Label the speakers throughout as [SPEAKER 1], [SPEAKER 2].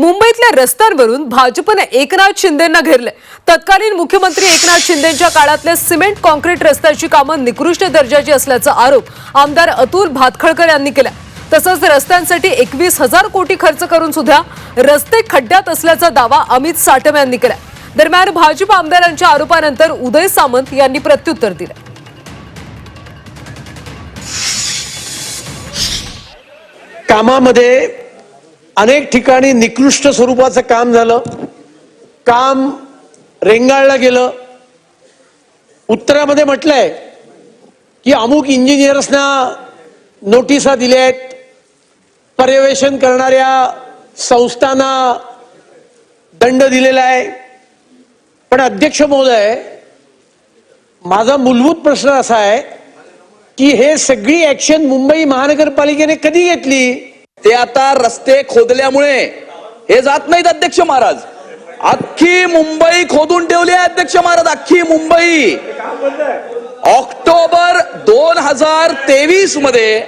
[SPEAKER 1] मुंबईतल्या रस्त्यांवरून भाजपने एकनाथ शिंदेंना घेरले तत्कालीन मुख्यमंत्री एकनाथ शिंदेंच्या काळातले सिमेंट कॉन्क्रीट रस्त्याची कामं निकृष्ट दर्जाची असल्याचा आरोप आमदार अतुल भातखळकर यांनी केला तसंच रस्त्यांसाठी एकवीस हजार कोटी खर्च करून सुद्धा रस्ते खड्ड्यात असल्याचा दावा अमित साटम यांनी केला दरम्यान भाजप आमदारांच्या आरोपानंतर उदय सामंत यांनी प्रत्युत्तर दिलं
[SPEAKER 2] कामामध्ये अनेक ठिकाणी निकृष्ट स्वरूपाचं काम झालं. काम रेंगाळलं गेलं. उत्तरामध्ये म्हटलंय की अमुक इंजिनियर्सना नोटिसा दिल्या आहेत पर्यवेक्षण करणाऱ्या संस्थांना दंड दिलेला आहे. पण अध्यक्ष महोदय माझा मूलभूत प्रश्न असा आहे की हे सगळी ॲक्शन मुंबई महानगरपालिकेने कधी घेतली?
[SPEAKER 3] ते आता रस्ते खोदल्यामुळे हे जात नाहीत अध्यक्ष महाराज. अख्खी मुंबई खोदून ठेवली आहे अध्यक्ष महाराज अख्खी मुंबई. ऑक्टोबर दोन हजार तेवीसमध्ये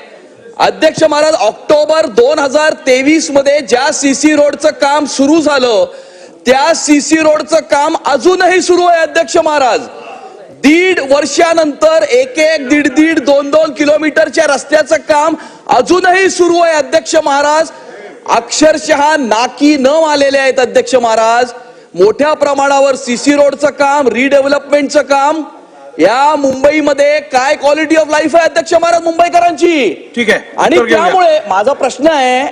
[SPEAKER 3] अध्यक्ष महाराज ऑक्टोबर दोन हजार तेवीसमध्ये ज्या सीसी रोडचं काम सुरू झालं त्या सीसी रोडचं काम अजूनही सुरू आहे अध्यक्ष महाराज. दीड वर्षानंतर एक एक दीड दीड दोन दोन किलोमीटरच्या रस्त्याचं काम अजूनही सुरू आहे अध्यक्ष महाराज अक्षरशः नाकी न आलेले आहेत अध्यक्ष महाराज मोठ्या प्रमाणावर सीसी रोडचं काम रिडेव्हलपमेंटचं काम या मुंबईमध्ये काय क्वालिटी ऑफ लाईफ आहे अध्यक्ष महाराज मुंबईकरांची
[SPEAKER 4] ठीक आहे.
[SPEAKER 3] आणि. त्यामुळे माझा प्रश्न आहे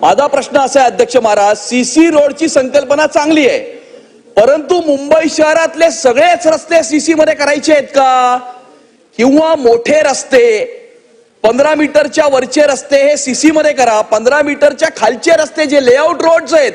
[SPEAKER 3] माझा प्रश्न असा आहे अध्यक्ष महाराज सीसी रोडची संकल्पना चांगली आहे परंतु मुंबई शहरातले सगळेच रस्ते सीसी मध्ये करायचे आहेत का? किंवा मोठे रस्ते पंधरा मीटरच्या वरचे रस्ते हे सीसी मध्ये करा. पंधरा मीटरच्या खालचे रस्ते जे लेआउट रोड्स आहेत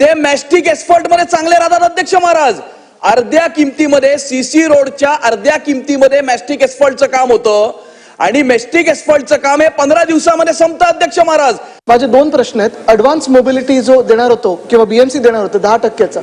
[SPEAKER 3] ते मॅस्टिक एक्सपर्टमध्ये चांगले राहतात अध्यक्ष महाराज. अर्ध्या किमतीमध्ये सीसी रोडच्या अर्ध्या किमतीमध्ये मॅस्टिक एक्सपर्टचं काम होतं. आणि मॅस्टिक एक्सपर्टचं काम हे पंधरा दिवसामध्ये संपतं अध्यक्ष महाराज.
[SPEAKER 5] माझे दोन प्रश्न आहेत. ऍडव्हान्स मोबिलिटी जो देणार होतो किंवा बीएमसी देणार होतो दहा टक्क्याचा.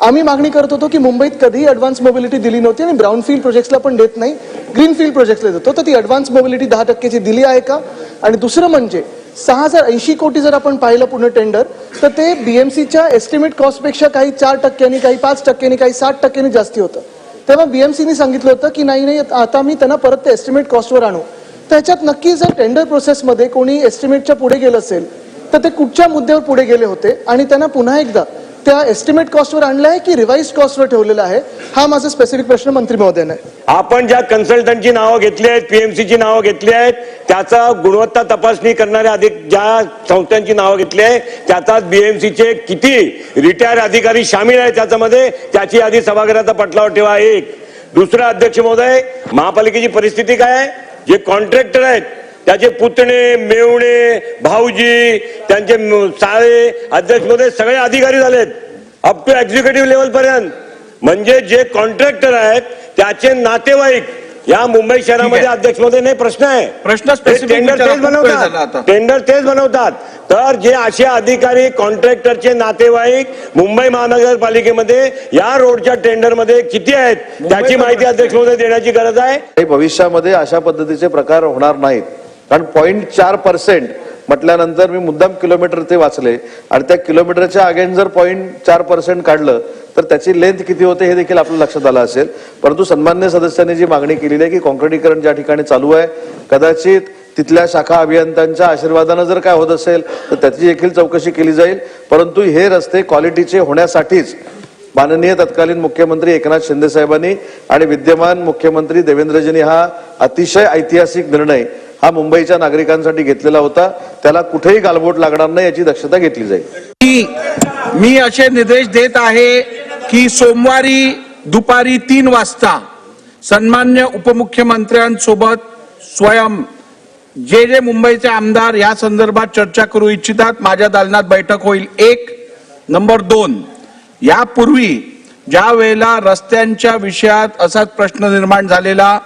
[SPEAKER 5] आम्ही मागणी करत होतो की मुंबईत कधीही ऍडव्हान्स मोबिलिटी दिली नव्हती आणि ब्राऊन फील्ड प्रोजेक्ट्सला पण देत नाही. ग्रीन फील्ड प्रोजेक्ट्सला देतो. तर ती ऍडव्हान्स मोबिलिटी दहा टक्क्याची दिली आहे का? आणि दुसरं म्हणजे सहा हजार ऐंशी कोटी जर आपण पाहिलं पूर्ण टेंडर तर ते बीएमसीच्या एस्टिमेट कॉस्टपेक्षा काही चार टक्क्यांनी काही पाच टक्क्यांनी काही साठ टक्क्यांनी जास्ती होतं. तेव्हा बीएमसीने सांगितलं होतं की नाही नाही आता मी त्यांना परत ते एस्टिमेट कॉस्टवर आणू. त्याच्यात नक्की जर टेंडर प्रोसेसमध्ये कोणी एस्टिमेटच्या पुढे गेलं असेल तर ते कुठच्या मुद्द्यावर पुढे गेले होते? आणि त्यांना पुन्हा एकदा त्या एस्टिमेट कॉस्टवर आणलं आहे की रिवाइज कॉस्टवर ठेवलेलं आहे? हा माझा स्पेसिफिक प्रश्न मंत्री महोदयाने
[SPEAKER 6] आपण ज्या कन्सल्टंटची नावं घेतली आहेत पीएमसीची नावं घेतली आहेत त्याचा गुणवत्ता तपासणी करणाऱ्या अधिक ज्या संस्थांची नावं घेतली आहे त्याचाच बीएमसीचे किती रिटायर अधिकारी सामील आहे त्याच्यामध्ये त्याची आधी सभागृहाचा पटलावर ठेवा एक. दुसरा अध्यक्ष महोदय महापालिकेची परिस्थिती काय आहे? जे कॉन्ट्रॅक्टर आहेत त्याचे पुतणे मेवणे भाऊजी त्यांचे साळे अध्यक्ष महोदय सगळे अधिकारी झालेत. अप टू एक्झिक्युटिव्ह लेवल पर्यंत. म्हणजे जे कॉन्ट्रॅक्टर आहेत त्याचे नातेवाईक या मुंबई शहरामध्ये. अध्यक्षमध्ये नाही प्रश्न आहे.
[SPEAKER 4] प्रश्न
[SPEAKER 6] टेंडर तेच. बनवतात. टेंडर तेच बनवतात. तर जे असे अधिकारी कॉन्ट्रॅक्टरचे नातेवाईक मुंबई महानगरपालिकेमध्ये या रोडच्या टेंडरमध्ये किती आहेत त्याची माहिती अध्यक्ष महोदय देण्याची गरज आहे.
[SPEAKER 7] भविष्यामध्ये अशा पद्धतीचे प्रकार होणार नाहीत. कारण पॉईंट चार पर्सेंट म्हटल्यानंतर मी मुद्दाम किलोमीटर ते वाचले. आणि त्या किलोमीटरच्या अगेन जर पॉईंट चार पर्सेंट काढलं तर त्याची लेंथ किती होते हे देखील आपल्या लक्षात आलं असेल. परंतु सन्मान्य सदस्यांनी जी मागणी केलेली आहे की कॉन्क्रिटीकरण ज्या ठिकाणी चालू आहे कदाचित तिथल्या शाखा अभियंत्यांच्या आशीर्वादानं जर काय होत असेल तर त्याची देखील चौकशी केली जाईल. परंतु हे रस्ते क्वालिटीचे होण्यासाठीच माननीय तत्कालीन मुख्यमंत्री एकनाथ शिंदे साहेबांनी आणि विद्यमान मुख्यमंत्री देवेंद्रजींनी हा अतिशय ऐतिहासिक निर्णय हा मुंबईच्या नागरिकांसाठी घेतलेला होता. त्याला कुठेही गालबोट लागणार नाही याची दक्षता घेतली जाईल.
[SPEAKER 4] की मी असे निर्देश देत आहे की सोमवारी दुपारी तीन वाजता सन्मान्य उपमुख्यमंत्र्यांसोबत स्वयं जे जे मुंबईचे आमदार या संदर्भात चर्चा करू इच्छितात माझ्या दालनात बैठक होईल. एक नंबर दोन यापूर्वी ज्या वेळेला रस्त्यांच्या विषयात असाच प्रश्न निर्माण झालेला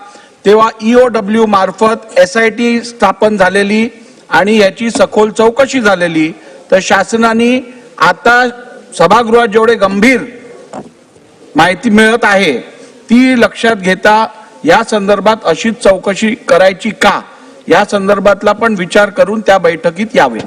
[SPEAKER 4] तेव्हा ईओ डब्ल्यू मार्फत एस आय टी स्थापन झालेली आणि याची सखोल चौकशी झालेली. तर शासनाने आता सभागृहात जेवढे गंभीर माहिती मिळत आहे ती लक्षात घेता या संदर्भात अशीच चौकशी करायची का? या संदर्भातला पण विचार करून त्या बैठकीत यावे.